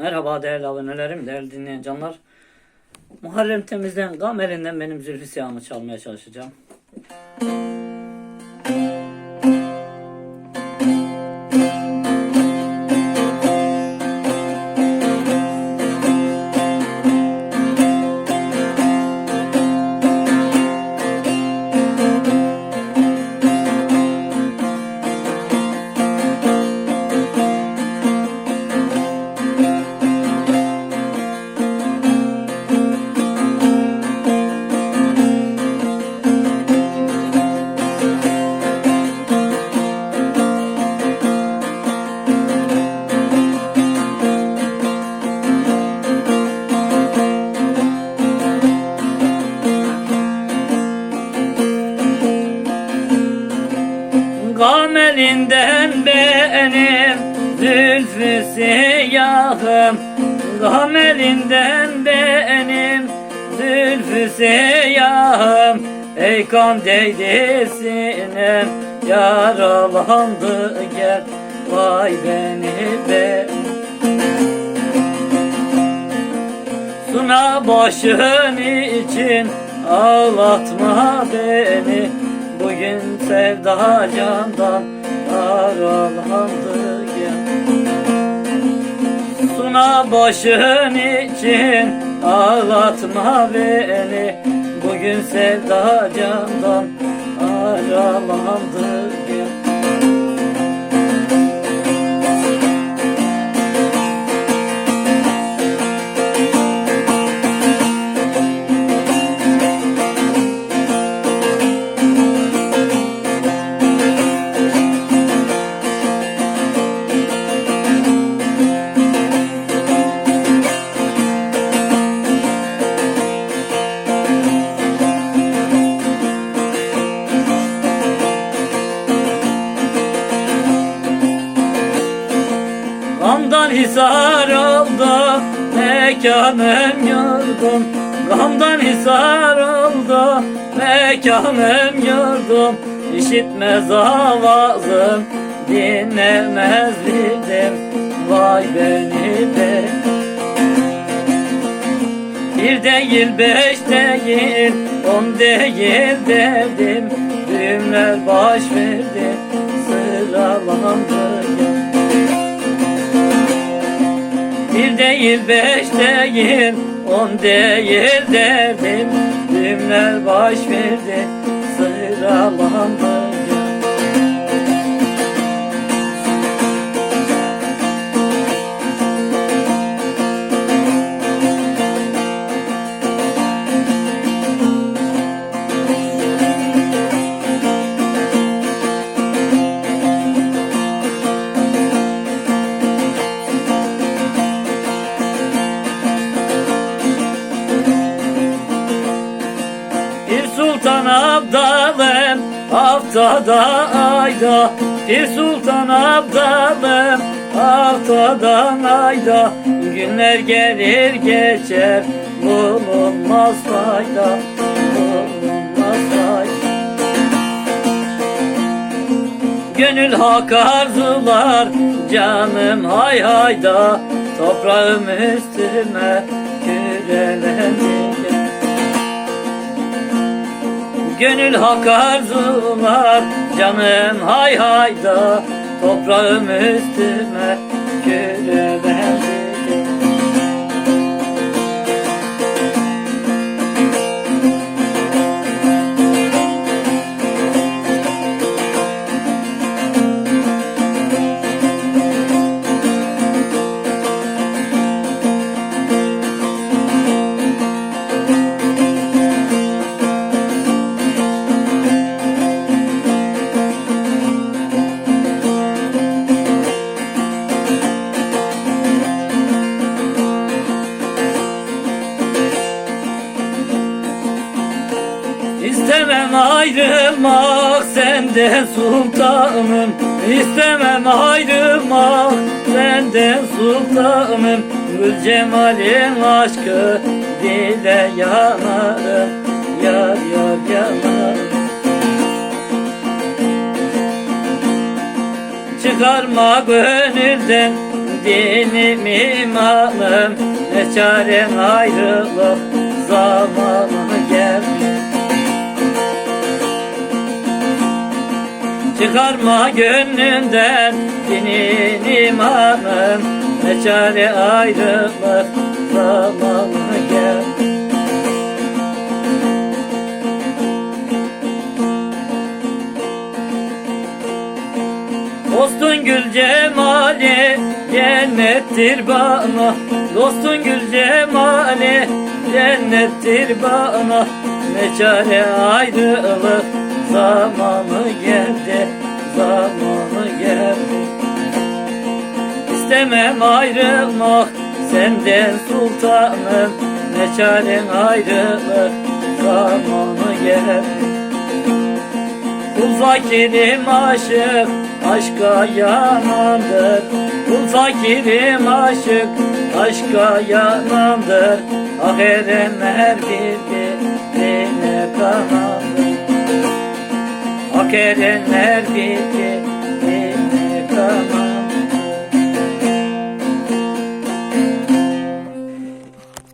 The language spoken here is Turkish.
Merhaba değerli abonelerim, değerli dinleyen canlar. Muharrem Temiz'den, gam elinden benim zülfü siyahımı çalmaya çalışacağım. Zülfü siyahım Gam elinden benim. Zülfü siyahım Ey kan değdi yaralandı gel Vay beni be Suna başın için ağlatma beni. Bugün sevda candan aralandı Suna başın için ağlatma beni. Bugün sevda candan aralandı hisar oldu mekanım yurdum Gamdan hisar oldu mekanım yurdum İşitmez avazım dinlemez bildim Vay beni be. Bir değil beş değil on değil derdim Düğümler baş verdi sıralandı. gel değil beş değil on değil derdim. Düğümler baş verdi sıralandı sultan abdalım haftada ayda. Bir sultan abdalım haftadan ayda. Günler gelir geçer bulunmaz fayda Bulunmaz fayda. Gönül hak arzular canım hay hayda. Toprağım üstüme kürelendi Gönül hak arzular. Canım hay hayda Toprağım üstüme kürelendi ayrılmak senden sultanım. İstemem ayrılmak senden sultanım. Gül cemalin aşkı dile yanarım. Yar yar yanarım. Çıkarma gönülden dinim imanım Ne çarem ayrılık zamanı Çıkarma gönlünden dinin imanım Ne çare ayrılık zamanı geldi Dostun gül cemali cennettir bana. Dostun gül cemali cennettir bana. Ne çare ayrılık zamanı geldi Zamanı geldi İstemem ayrılmak senden sultanım Ne çaren ayrılık zamanı geldi Kul fakirim aşık, aşka yanandır. Kul fakirim aşık, aşka yanandır. Ah erenler Erenler birbirine kanandır.